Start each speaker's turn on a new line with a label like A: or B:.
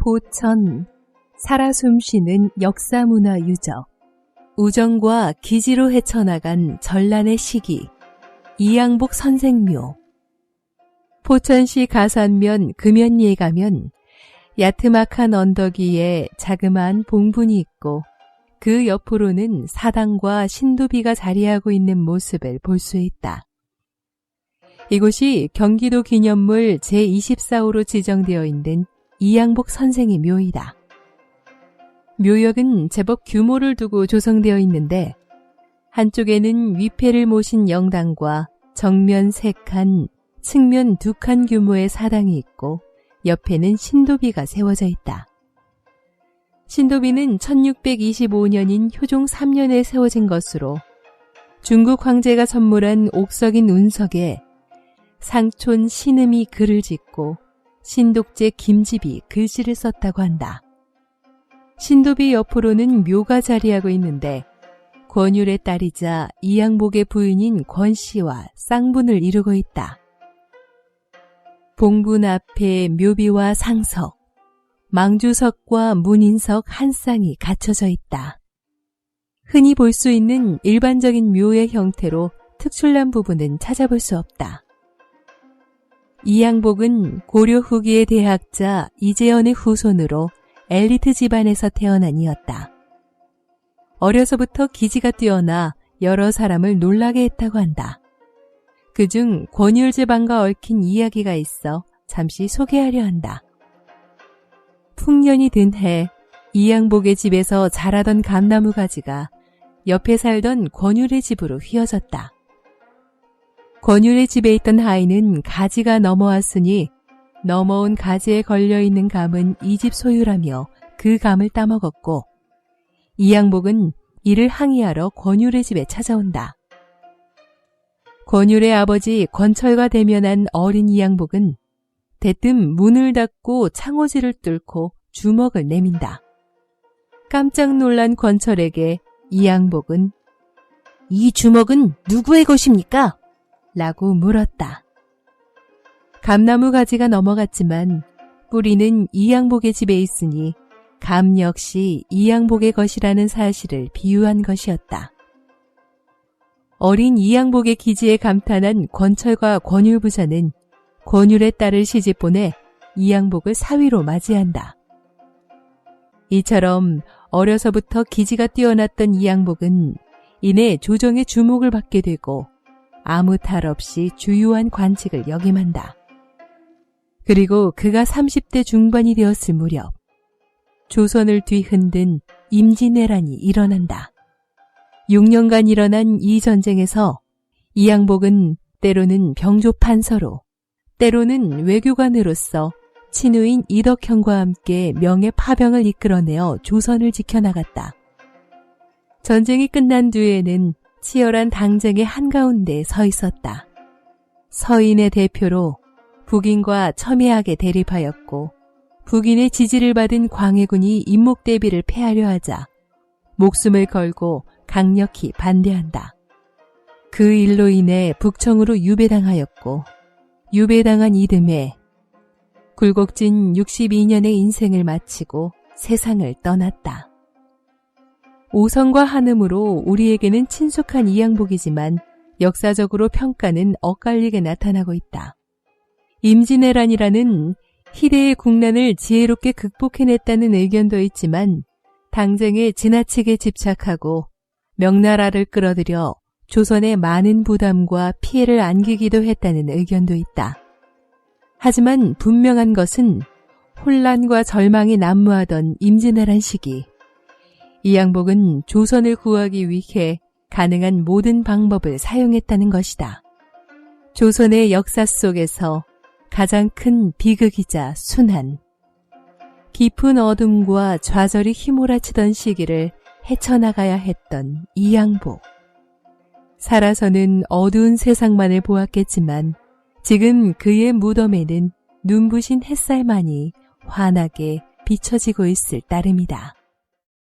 A: 포천, 살아 숨쉬는 역사 문화 유적, 우정과 기지로 헤쳐나간 전란의 시기, 이양복 선생묘, 포천시 가산면 금연리에 가면 야트막한 언덕 위에 자그마한 봉분이 있고 그 옆으로는 사당과 신도비가 자리하고 있는 모습을 볼 수 있다. 이곳이 경기도 기념물 제24호로 지정되어 있는 이양복 선생의 묘이다. 묘역은 제법 규모를 두고 조성되어 있는데 한쪽에는 위패를 모신 영당과 정면 세 칸, 측면 두 칸 규모의 사당이 있고 옆에는 신도비가 세워져 있다. 신도비는 1625년인 효종 3년에 세워진 것으로 중국 황제가 선물한 옥석인 운석에 상촌 신음이 글을 짓고 신독제 김집이 글씨를 썼다고 한다. 신도비 옆으로는 묘가 자리하고 있는데 권율의 딸이자 이양복의 부인인 권 씨와 쌍분을 이루고 있다. 봉분 앞에 묘비와 상석, 망주석과 문인석 한 쌍이 갖춰져 있다. 흔히 볼 수 있는 일반적인 묘의 형태로 특출난 부분은 찾아볼 수 없다. 이양복은 고려 후기의 대학자 이재현의 후손으로 엘리트 집안에서 태어난 이었다. 어려서부터 기지가 뛰어나 여러 사람을 놀라게 했다고 한다. 그중 권율제방과 얽힌 이야기가 있어 잠시 소개하려 한다. 풍년이 든 해 이양복의 집에서 자라던 감나무 가지가 옆에 살던 권율의 집으로 휘어졌다. 권율의 집에 있던 아이는 가지가 넘어왔으니 넘어온 가지에 걸려있는 감은 이 집 소유라며 그 감을 따먹었고 이양복은 이를 항의하러 권율의 집에 찾아온다. 권율의 아버지 권철과 대면한 어린 이양복은 대뜸 문을 닫고 창호지를 뚫고 주먹을 내민다. 깜짝 놀란 권철에게 이양복은 이 주먹은 누구의 것입니까? 라고 물었다. 감나무 가지가 넘어갔지만 뿌리는 이양복의 집에 있으니 감 역시 이양복의 것이라는 사실을 비유한 것이었다. 어린 이양복의 기지에 감탄한 권철과 권율 부자는 권율의 딸을 시집 보내 이양복을 사위로 맞이한다. 이처럼 어려서부터 기지가 뛰어났던 이양복은 이내 조정의 주목을 받게 되고 아무 탈 없이 주요한 관직을 역임한다. 그리고 그가 30대 중반이 되었을 무렵 조선을 뒤흔든 임진왜란이 일어난다. 6년간 일어난 이 전쟁에서 이양복은 때로는 병조판서로 때로는 외교관으로서 친우인 이덕형과 함께 명예 파병을 이끌어내어 조선을 지켜나갔다. 전쟁이 끝난 뒤에는 치열한 당쟁의 한가운데 서 있었다. 서인의 대표로 북인과 첨예하게 대립하였고 북인의 지지를 받은 광해군이 임목대비를 패하려 하자 목숨을 걸고 강력히 반대한다. 그 일로 인해 북청으로 유배당하였고 유배당한 이듬해 굴곡진 62년의 인생을 마치고 세상을 떠났다. 오성과 한음으로 우리에게는 친숙한 이양복이지만 역사적으로 평가는 엇갈리게 나타나고 있다. 임진왜란이라는 희대의 국난을 지혜롭게 극복해냈다는 의견도 있지만 당쟁에 지나치게 집착하고 명나라를 끌어들여 조선에 많은 부담과 피해를 안기기도 했다는 의견도 있다. 하지만 분명한 것은 혼란과 절망이 난무하던 임진왜란 시기 이 양복은 조선을 구하기 위해 가능한 모든 방법을 사용했다는 것이다. 조선의 역사 속에서 가장 큰 비극이자 순환. 깊은 어둠과 좌절이 휘몰아치던 시기를 헤쳐나가야 했던 이양복. 살아서는 어두운 세상만을 보았겠지만 지금 그의 무덤에는 눈부신 햇살만이 환하게 비춰지고 있을 따름이다.